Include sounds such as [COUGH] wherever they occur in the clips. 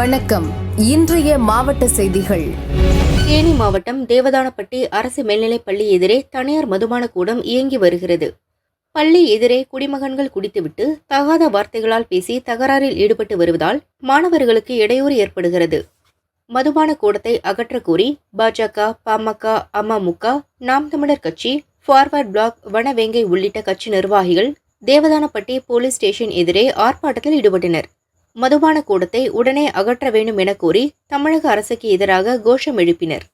வணக்கம். இன்றைய மாவட்ட செய்திகள். தேனி மாவட்டம் தேவதானப்பட்டி அரசு மேல்நிலைப் பள்ளி எதிரே தனியார் மதுபான கூடம் இயங்கி வருகிறது. பள்ளி எதிரே குடிமகன்கள் குடித்துவிட்டு தகாத வார்த்தைகளால் பேசி தகராறில் ஈடுபட்டு வருவதால் மாணவர்களுக்கு இடையூறு ஏற்படுகிறது. மதுபான கூடத்தை அகற்ற கோரி பாஜக பாமக அமமுக நாம் தமிழர் கட்சி ஃபார்வர்ட் பிளாக் வனவேங்கை உள்ளிட்ட கட்சி நிர்வாகிகள் தேவதானப்பட்டி போலீஸ் ஸ்டேஷன் எதிரே ஆர்ப்பாட்டத்தில் ஈடுபட்டனர். மதுபான கூடத்தை உடனே அகற்ற வேண்டும் என கோரி தமிழக அரசுக்கு எதிராக கோஷம் எழுப்பினர்.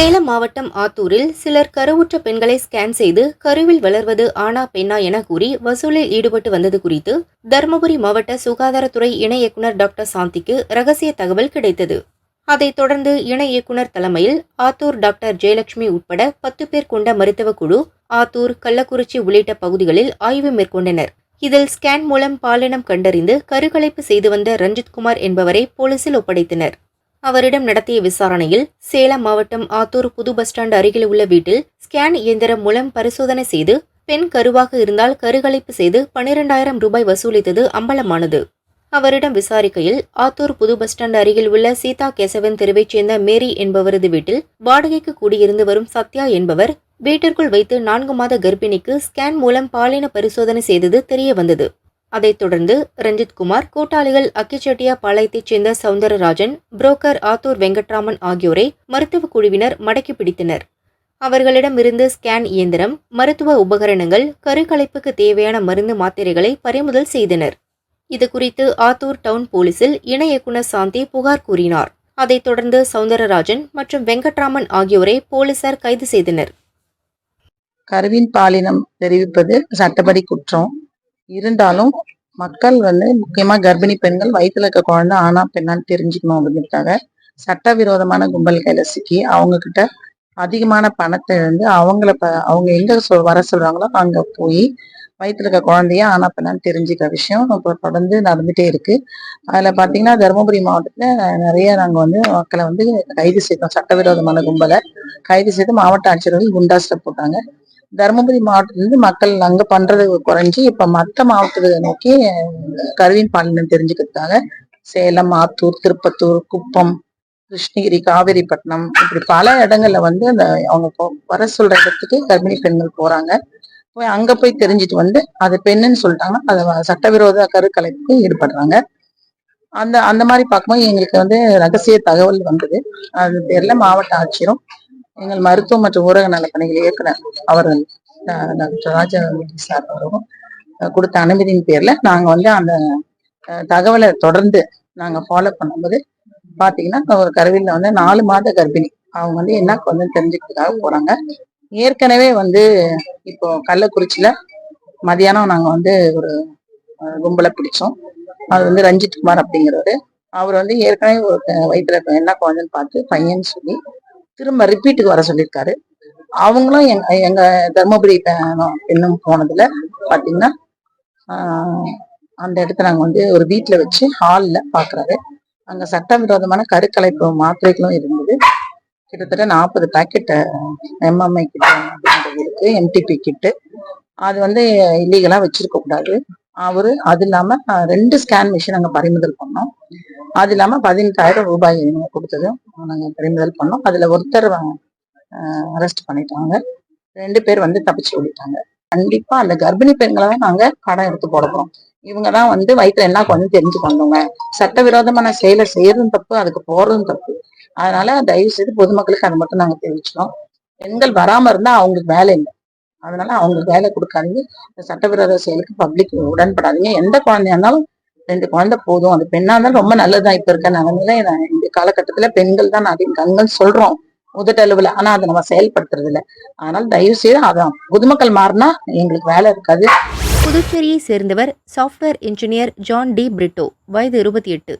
சேலம் மாவட்டம் ஆத்தூரில் சிலர் கருவுற்ற பெண்களை ஸ்கேன் செய்து கருவில் வளர்வது ஆனா பெண்ணா என கூறி வசூலில் ஈடுபட்டு வந்தது குறித்து தருமபுரி மாவட்ட சுகாதாரத்துறை இணை இயக்குநர் டாக்டர் சாந்திக்கு ரகசிய தகவல் கிடைத்தது. அதைத் தொடர்ந்து இணை இயக்குநர் தலைமையில் ஆத்தூர் டாக்டர் ஜெயலட்சுமி உட்பட பத்து பேர் கொண்ட மருத்துவ குழு ஆத்தூர் கள்ளக்குறிச்சி உள்ளிட்ட பகுதிகளில் ஆய்வு மேற்கொண்டனர். இதில் ஸ்கேன் மூலம் பாலினம் கண்டறிந்து கருகலைப்பு செய்து வந்த ரஞ்சித்குமார் என்பவரை போலீசில் ஒப்படைத்தனர். அவரிடம் நடத்திய விசாரணையில் சேலம் மாவட்டம் ஆத்தூர் புது பஸ் ஸ்டாண்ட் அருகில் உள்ள வீட்டில் ஸ்கேன் இயந்திரம் மூலம் பரிசோதனை செய்து பெண் கருவாக இருந்தால் கருகலைப்பு செய்து பனிரெண்டாயிரம் ரூபாய் வசூலித்தது அம்பலமானது. அவரிடம் விசாரிக்கையில் ஆத்தூர் புது பஸ் ஸ்டாண்ட் அருகில் உள்ள சீதா கேசவன் தெருவைச் சேர்ந்த மேரி என்பவரது வீட்டில் வாடகைக்கு கூடியிருந்து வரும் சத்யா என்பவர் வீட்டிற்குள் வைத்து நான்கு மாத கர்ப்பிணிக்கு ஸ்கேன் மூலம் பாலின பரிசோதனை செய்தது தெரிய வந்தது அதைத் தொடர்ந்து ரஞ்சித் குமார் கூட்டாளிகள் அக்கிச்செட்டியா பாளையத்தைச் சேர்ந்த சவுந்தரராஜன் புரோக்கர் ஆத்தூர் வெங்கட்ராமன் ஆகியோரை மருத்துவ குழுவினர் மடக்கி பிடித்தனர். அவர்களிடமிருந்து ஸ்கேன் இயந்திரம் மருத்துவ உபகரணங்கள் கருக்கலைப்புக்கு தேவையான மருந்து மாத்திரைகளை பறிமுதல் செய்தனர். இதுகுறித்து ஆத்தூர் டவுன் போலீசில் இணை இயக்குநர் சாந்தி புகார் கூறினார். அதைத் தொடர்ந்து சவுந்தரராஜன் மற்றும் வெங்கட்ராமன் ஆகியோரை போலீசார் கைது செய்தனர். கருவின் பாலினம் தெரிவிப்பது சட்டப்படி குற்றம். இருந்தாலும் மக்கள் வந்து முக்கியமா கர்ப்பிணி பெண்கள் வயிற்றுல இருக்க குழந்தை ஆனா பெண்ணான்னு தெரிஞ்சுக்கணும் அப்படிங்கிறதுக்காக சட்டவிரோதமான கும்பல் கையில சிக்கி அவங்க கிட்ட அதிகமான பணத்தை வந்து அவங்கள ப அவங்க எங்க சொல் வர சொல்றாங்களோ அங்க போய் வயிற்றுல இருக்க குழந்தைய ஆனா பெண்ணான்னு தெரிஞ்சுக்கிற விஷயம் இப்போ தொடர்ந்து நடந்துட்டே இருக்கு. அதுல பாத்தீங்கன்னா தருமபுரி மாவட்டத்துல நிறைய நாங்க வந்து மக்களை வந்து கைது செய்தோம். சட்டவிரோதமான கும்பலை கைது செய்து மாவட்ட ஆட்சியர்கள் குண்டாஸ்ல போட்டாங்க. தருமபுரி மாவட்டத்திலிருந்து மக்கள் அங்க பண்றது குறைஞ்சி இப்ப மற்ற மாவட்டத்தை நோக்கி கருவின் பாலினம் தெரிஞ்சுக்கிறதுக்காக சேலம் ஆத்தூர் திருப்பத்தூர் குப்பம் கிருஷ்ணகிரி காவேரிப்பட்டினம் இப்படி பல இடங்கள்ல வந்து அந்த அவங்க வர சொல்ற இடத்துக்கு கர்ப்பிணி பெண்கள் போறாங்க. போய் அங்க போய் தெரிஞ்சுட்டு வந்து அது பெண்ணுன்னு சொல்லிட்டாங்கன்னா அதை சட்டவிரோத கருக்கலைப்புக்கு ஈடுபடுறாங்க. அந்த அந்த மாதிரி பார்க்கும்போது எங்களுக்கு வந்து ரகசிய தகவல் வந்தது. அது தெரியல மாவட்ட ஆட்சியரும் எங்கள் மருத்துவம் மற்றும் ஊரக நலப்பணிகள் இயக்குனர் அவர்கள் டாக்டர் ராஜாமூர்த்தி சார் அவரும் கொடுத்த அனுமதியின் பேர்ல நாங்க வந்து அந்த தகவலை தொடர்ந்து நாங்க ஃபாலோ பண்ணும்போது பாத்தீங்கன்னா ஒரு கருவில வந்து நாலு மாத கர்ப்பிணி. அவங்க வந்து என்ன வந்து தெரிஞ்சுக்கிறதுக்காக போறாங்க. ஏற்கனவே வந்து இப்போ கள்ளக்குறிச்சியில மதியானம் நாங்க வந்து ஒரு கும்பலை பிடிச்சோம். அது வந்து ரஞ்சித் குமார் அப்படிங்கிறவர். அவர் வந்து ஏற்கனவே ஒரு வயிற்றுல என்ன குழந்தைன்னு பார்த்து பையன் சொல்லி திரும்ப ரிப்பீட்டுக்கு வர சொல்லியிருக்காரு. அவங்களும் எங்க எங்க தர்மபுரி இன்னும் போனதுல பாத்தீங்கன்னா அந்த இடத்த நாங்க வந்து ஒரு வீட்டுல வச்சு ஹால்ல பாக்குறாரு. அங்க சட்டவிரோதமான கருக்கலைப்பு மாத்திரைகளும் இருந்தது. கிட்டத்தட்ட நாற்பது பேக்கெட் எம்எம்ஐ கிட்ட அப்படின்றது இருக்கு எம்டிபி கிட்டு. அது வந்து இல்லீகலா வச்சிருக்க கூடாது. அவர் அது இல்லாம ரெண்டு ஸ்கேன் மிஷின் அங்க பறிமுதல் பண்ணோம். அது இல்லாம பதினெட்டாயிரம் ரூபாய் கொடுத்ததும் நாங்க பறிமுதல் பண்ணோம். அதுல ஒருத்தர் அரெஸ்ட் பண்ணிட்டாங்க. ரெண்டு பேர் வந்து தப்பிச்சு ஓடிட்டாங்க. கண்டிப்பா அந்த கர்ப்பிணி பெண்களை தான் நாங்க கடன் எடுத்து போட போறோம். இவங்க தான் வந்து வயிற்றுல என்ன கொஞ்சம் தெரிஞ்சு வந்தவங்க சட்டவிரோதமான செயலை செய்யறதும் தப்பு அதுக்கு போறதும் தப்பு. அதனால தயவு செய்து பொதுமக்களுக்கு அதை மட்டும் நாங்க தெரிவிச்சோம் பெண்கள் வராம இருந்தா அவங்களுக்கு வேலை இல்லை. அதனால அவங்களுக்கு வேலை கொடுக்காதீங்க. இந்த சட்டவிரோத செயலுக்கு பப்ளிக் உடன்படாதீங்க. எந்த குழந்தையா இருந்தாலும் ரெண்டு குழந்தை போதும். அது பெண்ணா இருந்தாலும் ரொம்ப நல்லதுதான். இப்ப இருக்க நிலைமையில நான் இந்த காலகட்டத்துல பெண்கள் தான் அதிக கண்கள் சொல்றோம். முதட்டளவுல ஆனா அதை நம்ம செயல்படுத்துறது இல்லை அதனால தயவு செய்து அதான். பொதுமக்கள் மாறினா எங்களுக்கு வேலை இருக்காது. புதுச்சேரியை சேர்ந்தவர் software engineer John D Britto வயது இருபத்தி எட்டு.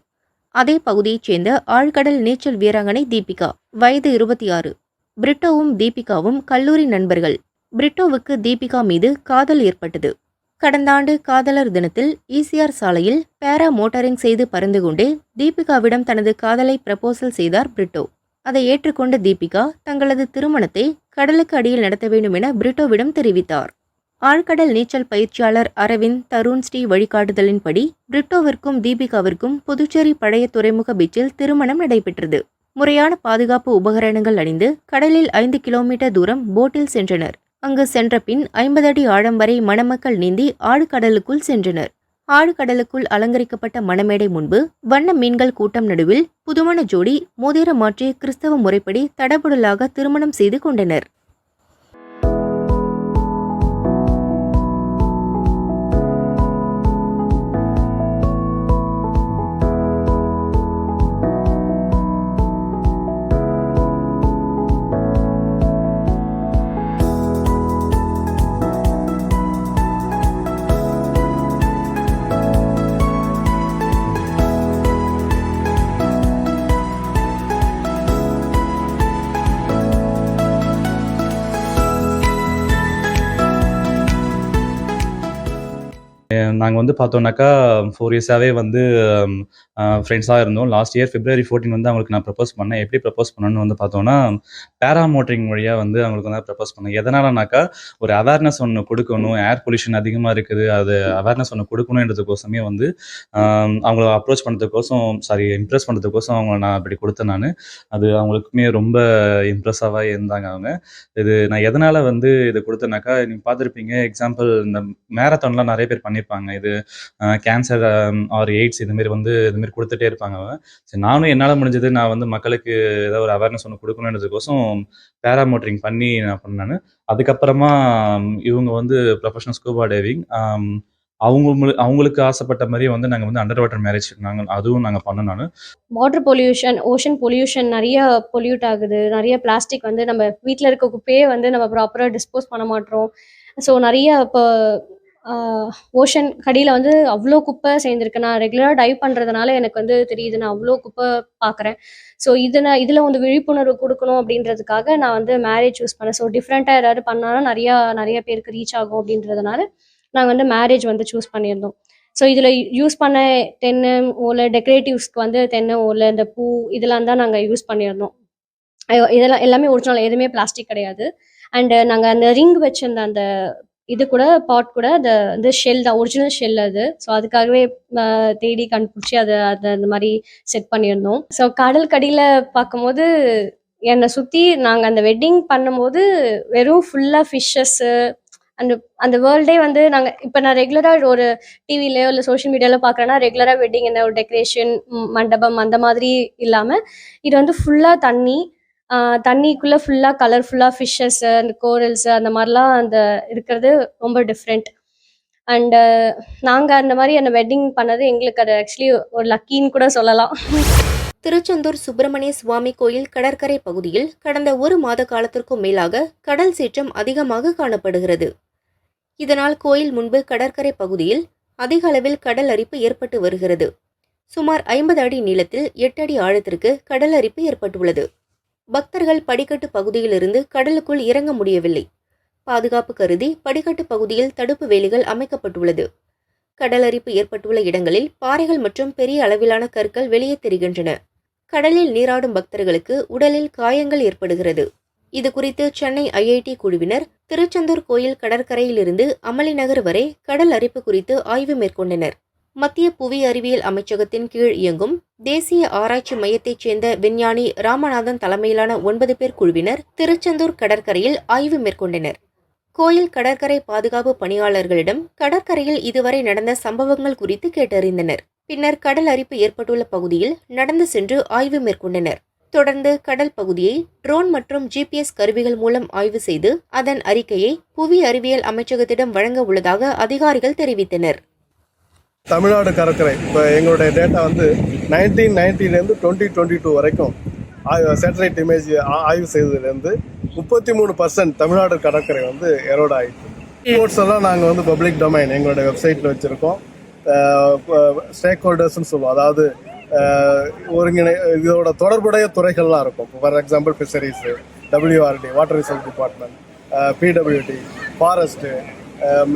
அதே பகுதியைச் சேர்ந்த ஆழ்கடல் நீச்சல் வீராங்கனை தீபிகா வயது இருபத்தி ஆறு. பிரிட்டோவும் தீபிகாவும் கல்லூரி நண்பர்கள். பிரிட்டோவுக்கு தீபிகா மீது காதல் ஏற்பட்டது. கடந்த ஆண்டு காதலர் தினத்தில் ஈசிஆர் சாலையில் பேரா மோட்டாரிங் செய்து பறந்து கொண்டே தீபிகாவிடம் தனது காதலை பிரபோசல் செய்தார் பிரிட்டோ. அதை ஏற்றுக்கொண்ட தீபிகா தங்களது திருமணத்தை கடலுக்கு அடியில் நடத்த வேண்டும் என பிரிட்டோவிடம் தெரிவித்தார். ஆழ்கடல் நீச்சல் பயிற்சியாளர் அரவிந்த் தருண் ஸ்ரீ வழிகாட்டுதலின்படி பிரிட்டோவிற்கும் தீபிகாவிற்கும் புதுச்சேரி பழைய துறைமுக பீச்சில் திருமணம் நடைபெற்றது. முறையான பாதுகாப்பு உபகரணங்கள் அணிந்து கடலில் ஐந்து கிலோமீட்டர் தூரம் போட்டில் சென்றனர். அங்கு சென்றபின் ஐம்பது அடி ஆழம் வரை மணமக்கள் நீந்தி ஆழ்கடலுக்குள் சென்றனர். ஆழ்கடலுக்குள் அலங்கரிக்கப்பட்ட மணமேடை முன்பு வண்ண மீன்கள் கூட்டம் நடுவில் புதுமண ஜோடி மோதிரம் மாற்றி கிறிஸ்தவ முறைப்படி தடபுடலாக திருமணம் செய்து கொண்டனர். நாங்கள் வந்து பார்த்தோம்னாக்கா ஃபோர் இயர்ஸாகவே வந்து ஃப்ரெண்ட்ஸாக இருந்தோம். லாஸ்ட் இயர் பிப்ரவரி ஃபோர்டீன் வந்து அவங்களுக்கு நான் ப்ரப்போஸ் பண்ணேன். எப்படி ப்ரப்போஸ் பண்ணணும்னு வந்து பார்த்தோன்னா பேராமோட்டரிங் வழியாக வந்து அவங்களுக்கு வந்து ப்ரப்போஸ் பண்ணேன். எதனாலனாக்கா ஒரு அவேர்னஸ் ஒன்று கொடுக்கணும். ஏர் பொல்யூஷன் அதிகமாக இருக்குது. அது அவேர்னஸ் ஒன்று கொடுக்கணுன்றதுக்கோசமே வந்து அவங்கள அப்ரோச் பண்ணுறதுக்கோசம் சாரி இம்ப்ரெஸ் பண்ணுறதுக்கோசம் அவங்க நான் அப்படி கொடுத்தேன் நான். அது அவங்களுக்குமே ரொம்ப இம்ப்ரெஸ்ஸாக இருந்தாங்க அவங்க. இது நான் எதனால் வந்து இதை கொடுத்தேனாக்கா நீங்கள் பார்த்துருப்பீங்க எக்ஸாம்பிள் இந்த மேரத்தான்லாம் நிறைய பேர் பண்ணியிருப்பாங்க இது கேன்சர் ஆர் எய்ட்ஸ் இதுமாரி வந்து இதுமாரி கொடுத்துட்டே இருப்பாங்க சரி நானும் என்னால் முடிஞ்சது நான் வந்து மக்களுக்கு ஏதாவது ஒரு அவேர்னஸ் ஒன்று கொடுக்கணுன்றதுக்கோசம் பேராமோட்டரிங் பண்ணி நான் பண்ணேன் அதுக்கப்புறமா இவங்க வந்து ப்ரொஃபஷனல் ஸ்கூபா டைவிங் அவங்க அவங்களுக்கு ஆசைப்பட்ட மாதிரியே வந்து நாங்கள் வந்து அண்டர் வாட்டர் மேரேஜ் நாங்கள் அதுவும் நாங்கள் பண்ணோம் நான். வாட்டர் பொல்யூஷன் ஓஷன் பொல்யூஷன் நிறைய பொல்யூட் ஆகுது. நிறைய பிளாஸ்டிக் வந்து நம்ம வீட்டில் இருக்க குப்பையே வந்து நம்ம ப்ராப்பராக டிஸ்போஸ் பண்ண மாட்டோம். ஸோ நிறைய இப்போ ஓஷன் கடியில் வந்து அவ்வளோ குப்பை சேர்ந்துருக்கு. நான் ரெகுலராக டைவ் பண்ணுறதுனால எனக்கு வந்து தெரியுது. நான் அவ்வளோ குப்பை பார்க்குறேன் ஸோ இதில் இதில் வந்து விழிப்புணர்வு கொடுக்கணும் அப்படின்றதுக்காக நான் வந்து மேரேஜ் யூஸ் பண்ணேன். ஸோ டிஃப்ரெண்ட்டாக ஏதாவது பண்ணாலும் நிறையா நிறைய பேருக்கு ரீச் ஆகும் அப்படின்றதுனால நாங்கள் வந்து மேரேஜ் வந்து சூஸ் பண்ணியிருந்தோம். ஸோ இதில் யூஸ் பண்ண தென்னை ஓலை டெக்கரேட்டிவ்ஸ்க்கு வந்து தென்னை ஓலை இந்த பூ இதெல்லாம் தான் நாங்கள் யூஸ் பண்ணியிருந்தோம். ஐயோ, இதெல்லாம் எல்லாமே ஒரிஜினல் எதுவுமே பிளாஸ்டிக் கிடையாது. அண்டு நாங்கள் அந்த ரிங் வச்சிருந்த அந்த இது கூட பாட் கூட அந்த இந்த ஷெல் தான் ஒரிஜினல் ஷெல் அது. ஸோ அதுக்காகவே தேடி கண்டுபிடிச்சி அதை அதை அந்த மாதிரி செட் பண்ணியிருந்தோம். ஸோ கடல் கடியில் பார்க்கும்போது என்னை சுற்றி நாங்கள் அந்த வெட்டிங் பண்ணும்போது வெறும் ஃபுல்லாக ஃபிஷ்ஷஸ்ஸு அந்த அந்த வேர்ல்டே வந்து நாங்கள் இப்போ நான் ரெகுலராக ஒரு டிவிலையோ இல்லை சோஷியல் மீடியாவில் பார்க்குறேன்னா ரெகுலராக வெட்டிங் என்ன ஒரு டெக்கரேஷன் மண்டபம் அந்த மாதிரி இல்லாமல் இது வந்து ஃபுல்லாக தண்ணி தண்ணிக்குள்ளே ஃபுல்லாக கலர்ஃபுல்லாக ஃபிஷ்ஷஸ் அந்த கோரல்ஸ் அந்த மாதிரிலாம் அந்த இருக்கிறது ரொம்ப டிஃப்ரெண்ட் அண்டு நாங்கள் அந்த மாதிரி அந்த வெட்டிங் பண்ணது எங்களுக்கு அது ஆக்சுவலி ஒரு லக்கின்னு கூட சொல்லலாம். திருச்செந்தூர் சுப்பிரமணிய சுவாமி கோயில் கடற்கரை பகுதியில் கடந்த ஒரு மாத காலத்திற்கும் மேலாக கடல் சீற்றம் அதிகமாக காணப்படுகிறது. இதனால் கோயில் முன்பு கடற்கரை பகுதியில் அதிக அளவில் கடல் அரிப்பு ஏற்பட்டு வருகிறது. சுமார் ஐம்பது அடி நீளத்தில் எட்டு அடி ஆழத்திற்கு கடல் அரிப்பு ஏற்பட்டுள்ளது. பக்தர்கள் படிக்கட்டு பகுதியிலிருந்து கடலுக்குள் இறங்க முடியவில்லை. பாதுகாப்பு கருதி படிக்கட்டு பகுதியில் தடுப்பு வேலிகள் அமைக்கப்பட்டுள்ளது. கடலரிப்பு ஏற்பட்டுள்ள இடங்களில் பாறைகள் மற்றும் பெரிய அளவிலான கற்கள் வெளியே தெரிகின்றன. கடலில் நீராடும் பக்தர்களுக்கு உடலில் காயங்கள் ஏற்படுகிறது. இது குறித்து சென்னை ஐஐடி குழுவினர் திருச்செந்தூர் கோயில் கடற்கரையிலிருந்து அமளி நகர் வரை கடல் அரிப்பு குறித்து ஆய்வு மேற்கொண்டனர். மத்திய புவி அறிவியல் அமைச்சகத்தின் கீழ் இயங்கும் தேசிய ஆராய்ச்சி மையத்தைச் சேர்ந்த விஞ்ஞானி ராமநாதன் தலைமையிலான ஒன்பது பேர் குழுவினர் திருச்செந்தூர் கடற்கரையில் ஆய்வு மேற்கொண்டனர். கோயில் கடற்கரை பாதுகாப்பு பணியாளர்களிடம் கடற்கரையில் இதுவரை நடந்த சம்பவங்கள் குறித்து கேட்டறிந்தனர். பின்னர் கடல் அரிப்பு ஏற்பட்டுள்ள பகுதியில் நடந்து சென்று ஆய்வு மேற்கொண்டனர். தொடர்ந்து கடல் பகுதியை ட்ரோன் மற்றும் ஜிபிஎஸ் கருவிகள் மூலம் ஆய்வு செய்து அதன் அறிக்கையை புவி அறிவியல் அமைச்சகத்திடம் வழங்க உள்ளதாக அதிகாரிகள் தெரிவித்தனர். தமிழ்நாடு கடற்கரை இப்போ எங்களுடைய டேட்டா வந்து நைன்டீன் நைன்டிலேருந்து டுவெண்ட்டி டுவெண்ட்டி டூ வரைக்கும் சேட்டலைட் இமேஜ் ஆய்வு செய்ததுலேருந்து முப்பத்தி மூணு பர்சன்ட் தமிழ்நாடு கடற்கரை வந்து எரோட் ஆகிட்டு ஸ்போர்ட்ஸ் எல்லாம் நாங்கள் வந்து பப்ளிக் டொமைன் எங்களுடைய வெப்சைட்டில் வச்சுருக்கோம். ஸ்டேக் ஹோல்டர்ஸ்னு சொல்லுவோம். அதாவது ஒருங்கிணை இதோட தொடர்புடைய துறைகள்லாம் இருக்கும். For example fisheries WRD water resource department PWD forest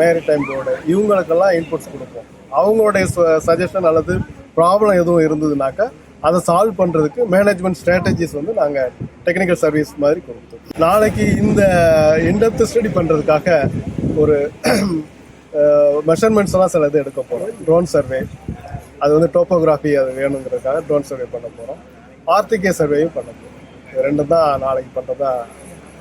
maritime board இவங்களுக்கெல்லாம் இன்புட்ஸ் கொடுப்போம். அவங்களுடைய சஜஷன் அல்லது ப்ராப்ளம் எதுவும் இருந்ததுனாக்கா அதை சால்வ் பண்ணுறதுக்கு மேனேஜ்மெண்ட் ஸ்ட்ராட்டஜிஸ் வந்து நாங்கள் டெக்னிக்கல் சர்வீஸ் மாதிரி கொடுத்தோம். நாளைக்கு இந்த இன்டெப்த் ஸ்டடி பண்ணுறதுக்காக ஒரு [CLEARS THROAT] மெஷர்மெண்ட்ஸ் எல்லாம் சில இது எடுக்க போகிறோம் ட்ரோன் சர்வே அது வந்து டோப்போகிராஃபி அது வேணுங்கிறதுக்காக ட்ரோன் சர்வே பண்ண போகிறோம் ஆர்த்திகே சர்வேயும் பண்ண போகிறோம் ரெண்டும் தான் நாளைக்கு பண்ணுறதா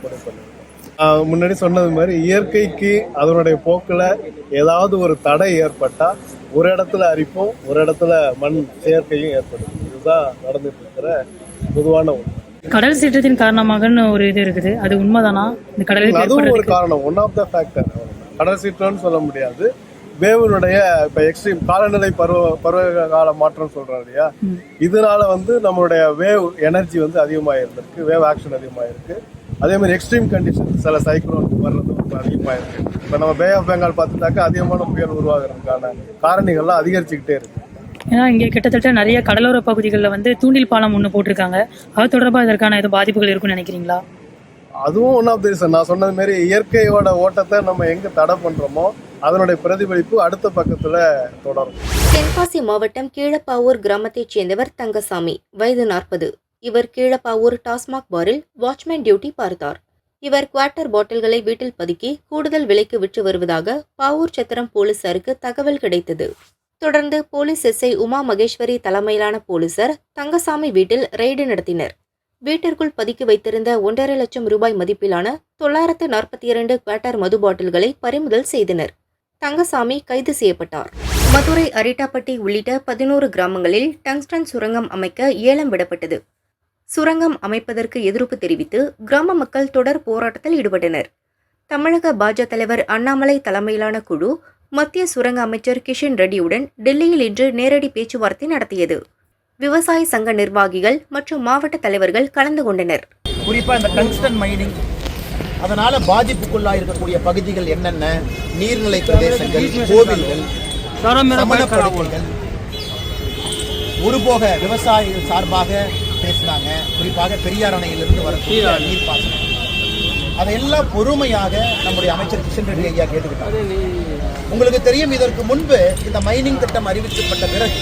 முடிவு பண்ணுவோம் முன்னாடி சொன்னது மாதிரி இயற்கைக்கு அதனுடைய போக்கில் ஏதாவது ஒரு தடை ஏற்பட்டால் ஒரு இடத்துல அரிப்பும் ஒரு இடத்துல மண் செயற்கையும் ஏற்படும். இதுதான் நடந்துட்டு இருக்கிற பொதுவான ஒன்று. கடல் சீற்றத்தின் காரணமாகன்னு ஒரு இது இருக்குது. அது உண்மைதானா? இந்த கடலுக்கு அதுவும் ஒரு காரணம். ஒன் ஆஃப் த ஃபேக்டர் கடல் சீற்றம்னு சொல்ல முடியாது. வேவனுடைய இப்ப எக்ஸ்ட்ரீம் காலநிலை பருவ பருவ கால மாற்றம் சொல்றோம் இல்லையா? இதனால வந்து நம்மளுடைய வேவ் எனர்ஜி வந்து அதிகமாக இருந்திருக்கு வேவ் ஆக்ஷன் அதிகமாக இருக்கு அதே மாதிரி எக்ஸ்ட்ரீம் கண்டிஷன் சில சைக்ளோன் வர்றது ரொம்ப அதிகமாக இருக்கு. இப்போ நம்ம பே ஆஃப் பெங்கால் பார்த்துட்டாக்கா அதிகமான புயல் உருவாகிறதுக்கான காரணிகள்லாம் அதிகரிச்சுக்கிட்டே இருக்கு. ஏன்னா இங்கே கிட்டத்தட்ட நிறைய கடலோர பகுதிகளில் வந்து தூண்டில் பாலம் ஒன்று போட்டிருக்காங்க. அது தொடர்பாக இதற்கான எதுவும் பாதிப்புகள் இருக்கும்னு நினைக்கிறீங்களா? அதுவும் ஒன் ஆஃப் தி ரீசன் நான் சொன்னது மாதிரி இயற்கையோட ஓட்டத்தை நம்ம எங்க தடை பண்றோமோ அதனுடைய பிரதிபலிப்பு அடுத்த பக்கத்துல தொடரும். தென்காசி மாவட்டம் கீழப்பாவூர் கிராமத்தைச் சேர்ந்தவர் தங்கசாமி. வயது நாற்பது. இவர் கீழப்பாவூர் டாஸ்மாக் பாரில் வாட்ச்மேன் டியூட்டி பார்த்தார். இவர் குவார்ட்டர் பாட்டில்களை வீட்டில் பதுக்கி கூடுதல் விலைக்கு விற்று வருவதாக பாவூர் சத்திரம் போலீசாருக்கு தகவல் கிடைத்தது. தொடர்ந்து போலீஸ் எஸ்ஐ உமா மகேஸ்வரி தலைமையிலான போலீசார் தங்கசாமி வீட்டில் ரெய்டு நடத்தினர். வீட்டிற்குள் பதுக்கி வைத்திருந்த ஒன்றரை லட்சம் ரூபாய் மதிப்பிலான தொள்ளாயிரத்து நாற்பத்தி இரண்டு குவார்ட்டர் மது பாட்டில்களை பறிமுதல் செய்தனர். தங்கசாமி கைது செய்யப்பட்டார். மதுரை அரிட்டாப்பட்டி உள்ளிட்ட பதினோரு கிராமங்களில் டங்ஸ்டன் சுரங்கம் அமைக்க ஏலம் விடப்பட்டது. சுரங்கம் அமைப்பதற்கு எதிர்ப்பு தெரிவித்து கிராம மக்கள் தொடர் போராட்டத்தில் ஈடுபட்டனர். தமிழக பாஜக தலைவர் அண்ணாமலை தலைமையிலான குழு மத்திய சுரங்க அமைச்சர் கிஷன் ரெட்டியுடன் டெல்லியில் இன்று நேரடி பேச்சுவார்த்தை நடத்தியது. விவசாய சங்க நிர்வாகிகள் மற்றும் மாவட்ட தலைவர்கள் கலந்து கொண்டனர். குறிப்பாக இந்த டங்ஸ்டன் மைனிங் அதனால பாதிப்புக்குள்ளாக இருக்கக்கூடிய பகுதிகள் என்னென்ன? நீர்நிலை பிரதேசங்கள் கோவில்கள் ஒருபோக விவசாயிகள் சார்பாக பேசினாங்க. குறிப்பாக பெரியார் அணையிலிருந்து வரக்கூடிய நீர்ப்பாசனம் அதையெல்லாம் பொறுமையாக நம்முடைய அமைச்சர் கிஷன் ரெட்டி ஐயா கேட்டுக்கிட்டாங்க உங்களுக்கு தெரியும் இதற்கு முன்பு இந்த மைனிங் திட்டம் அறிவிக்கப்பட்ட பிறகு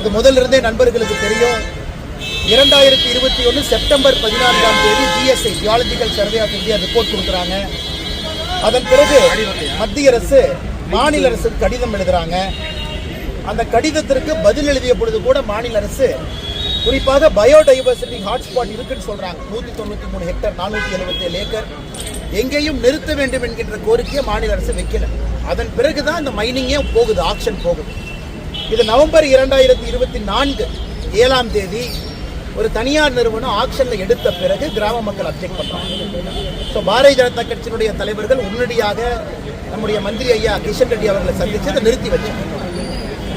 இது முதல்ல இருந்தே நண்பர்களுக்கு தெரியும். இரண்டாயிரத்தி இருபத்தி ஒன்று செப்டம்பர் பதினான்காம் தேதி GSI geological survey of India report கொடுக்குறாங்க. அதன் பிறகு மத்திய அரசு மாநில அரசுக்கு கடிதம் எழுதுறாங்க. அந்த கடிதத்திற்கு பதில் எழுதிய பொழுது கூட மாநில அரசு குறிப்பாக பயோடைவர்சிட்டி ஹாட்ஸ்பாட் இருக்குன்னு சொல்றாங்க. நூத்தி தொண்ணூத்தி மூணு ஹெக்டர் நானூத்தி எழுபத்தி ஏழு ஏக்கர் எங்கேயும் நிறுத்த வேண்டும் என்கின்ற கோரிக்கையை மாநில அரசு வைக்கல. அதன் பிறகுதான் இந்த மைனிங்கே போகுது ஆக்ஷன் போகுது. இது நவம்பர் இரண்டாயிரத்தி இருபத்தி நான்கு ஏழாம் தேதி ஒரு தனியார் நிறுவனம் ஆக்ஷன்ல எடுத்த பிறகு கிராம மக்கள் அப்செக்ட் பண்றாங்க. ஸோ பாரதிய ஜனதா கட்சியினுடைய தலைவர்கள் உடனடியாக நம்முடைய மந்திரி ஐயா கிஷன் ரெட்டி அவர்களை சந்திச்சு அதை நிறுத்தி வச்சாங்க.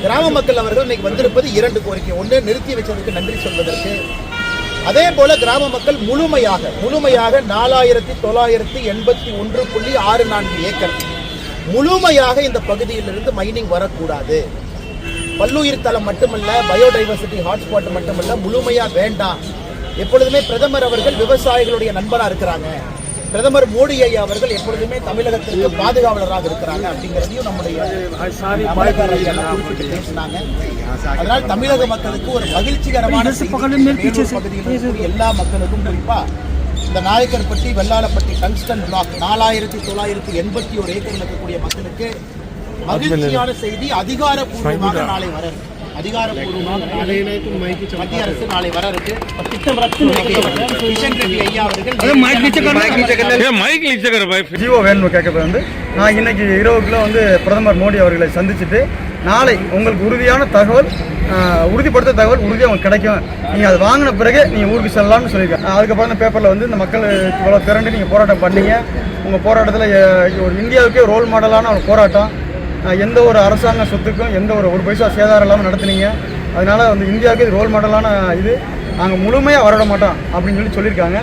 கிராம மக்கள் அவர்கள் இன்னைக்கு வந்திருப்பது இரண்டு கோரிக்கை. ஒன்று நிறுத்தி வச்சதற்கு நன்றி சொல்வதற்கு. அதே போல கிராம மக்கள் முழுமையாக முழுமையாக நாலாயிரத்தி தொள்ளாயிரத்தி எண்பத்தி ஒன்று புள்ளி ஆறு நான்கு ஏக்கர் முழுமையாக இந்த பகுதியிலிருந்து மைனிங் வரக்கூடாது. பல்லுயிர் தளம் மட்டுமல்ல பயோடைவர்சிட்டி ஹாட்ஸ்பாட் மட்டுமல்ல முழுமையா வேண்டாம். எப்பொழுதுமே பிரதமர் அவர்கள் விவசாயிகளுடைய நண்பராக இருக்கிறாங்க. பிரதமர் மோடி ஐயா அவர்கள் எப்பொழுதுமே தமிழகத்திற்கு பாதுகாவலராக இருக்கிறாங்க அப்படிங்கிறதையும் நம்முடைய குறிப்பிட்டு பேசினாங்க. அதனால் தமிழக மக்களுக்கு ஒரு மகிழ்ச்சிகரமான பகுதியில் எல்லா மக்களுக்கும் குறிப்பா இந்த நாயக்கர்பட்டி வெள்ளாளப்பட்டி டங்ஸ்டன் பிளாக் நாலாயிரத்தி தொள்ளாயிரத்தி எண்பத்தி ஒரு ஏக்கர் இருக்கக்கூடிய மக்களுக்கு மகிழ்ச்சியான செய்தி அதிகாரப்பூர்வமாக நாளை வர இருக்கு. அதிகாரப்பூர்வமாக நாளை மத்திய அரசு நாளை வர இருக்கு திட்டம் ரத்து கிஷன் ரெட்டி ஐயா அவர்கள் ஜியோ வேணும்னு கேட்கறது வந்து நான் இன்னைக்கு இரவுக்குள்ள வந்து பிரதமர் மோடி அவர்களை சந்திச்சுட்டு நாளை உங்களுக்கு உறுதியான தகவல் உறுதிப்படுத்த தகவல் உறுதியாக உங்களுக்கு கிடைக்கும். நீங்கள் அது வாங்கின பிறகு நீங்கள் ஊருக்கு செல்லலாம்னு சொல்லியிருக்கேன் அதுக்கப்புறம் இந்த பேப்பரில் வந்து இந்த மக்கள் இவ்வளோ திரண்டு நீங்கள் போராட்டம் பண்ணீங்க. உங்கள் போராட்டத்தில் ஒரு இந்தியாவுக்கே ரோல் மாடலான ஒரு போராட்டம். எந்த ஒரு அரசாங்க சொத்துக்கும் எந்த ஒரு ஒரு பைசா சேதாரம் இல்லாமல் நடத்துனீங்க. அதனால வந்து இந்தியாவுக்கு இது ரோல் மாடலான இது. நாங்கள் முழுமையாக வரவிட மாட்டோம் அப்படின்னு சொல்லி சொல்லியிருக்காங்க.